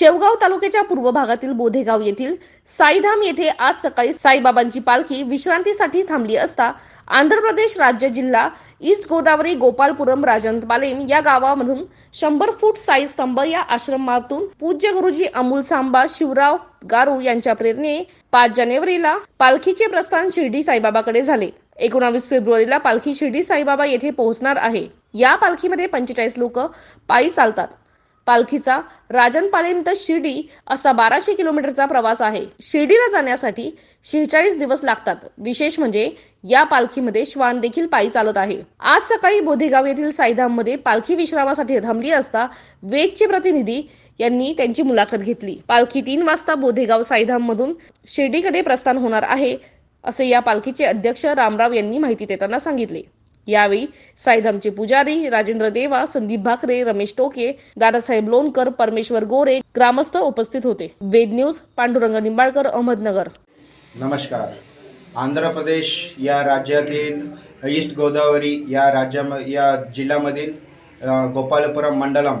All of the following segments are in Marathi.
शेवगाव तालुक्याच्या पूर्व भागातील बोधेगाव येथील साईधाम येथे आज सकाळी साईबाबांची पालखी विश्रांतीसाठी थांबली असता आंध्र प्रदेश राज्य जिल्हा ईस्ट गोदावरी गोपालपुरम राजनपालेम या गावामधून शंभर फूट साई स्तंभ या आश्रमातून पूज्य गुरुजी अमूल सांबा शिवराव गारू यांच्या प्रेरणे पाच जानेवारीला पालखीचे प्रस्थान शिर्डी साईबाबाकडे झाले. एकोणावीस फेब्रुवारीला पालखी शिर्डी साईबाबा येथे पोहोचणार आहे. या पालखीमध्ये पंचेचाळीस लोक पायी चालतात. पालखीचा राजनपालेम तर शिर्डी असा बाराशे किलोमीटरचा प्रवास आहे. शिर्डीला जाण्यासाठी शेहेचाळीस दिवस लागतात. विशेष म्हणजे या पालखीमध्ये श्वान देखील पायी चालत आहे. आज सकाळी बोधेगाव येथील साईधाममध्ये पालखी विश्रामासाठी थांबली असता वेदचे प्रतिनिधी यांनी त्यांची मुलाखत घेतली. पालखी तीन वाजता बोधेगाव साईधाम मधून शिर्डीकडे प्रस्थान होणार आहे असे या पालखीचे अध्यक्ष रामराव यांनी माहिती देताना सांगितले. यावेळी साईधामचे पुजारी राजेंद्र देवा संदीप भाकरे रमेश टोके दादासाहेब लोणकर परमेश्वर गोरे ग्रामस्थ उपस्थित होते. वेद न्यूज पांडुरंग निंबाळकर अहमदनगर. नमस्कार. आंध्र प्रदेश या राज्यातील ईस्ट गोदावरी या राज्या या जिल्ह्यामधील गोपालपुरम मंडलम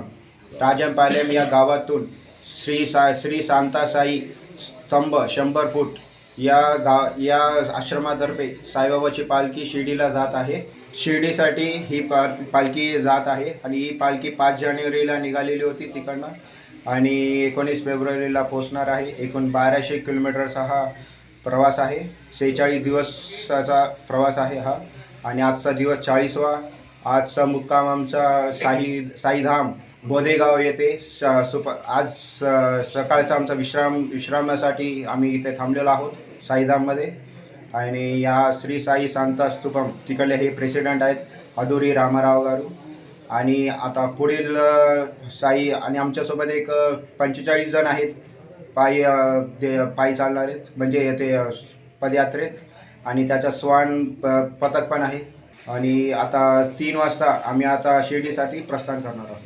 राजमपालेम या गावातून श्री सा श्री शांतासाई स्तंभ शंभर फूट या गा या आश्रमातर्फे साईबाबाची पालखी शिर्डीला जात आहे. शिर्डीसाठी ही पा पालखी जात आहे आणि ही पालखी पाच जानेवारीला निघालेली होती तिकडनं आणि एकोणीस फेब्रुवारीला पोचणार आहे. एकूण बाराशे किलोमीटरचा हा प्रवास आहे. सेहेचाळीस दिवसाचा प्रवास आहे हा आणि आजचा दिवस चाळीसवा आजचा मुक्काम आमचा साई साईधाम बोधेगाव येथे स सुप आज स सकाळचा आमचा विश्राम विश्रामासाठी आम्ही इथे थांबलेलो आहोत साईधाममध्ये आणि या श्री साई शांता स्तूपम तिकडले हे प्रेसिडेंट आहेत अडुरी रामाराव गारू. आणि आता पुढील साई आणि आमच्यासोबत एक पंचेचाळीस जण आहेत पायी ते पायी चालणार आहेत म्हणजे ते पदयात्रेत. आणि त्याचा स्वान प- पथक पण आहे. आणि आता तीन वाजता आम्ही आता शिर्डीसाठी प्रस्थान करणार आहोत.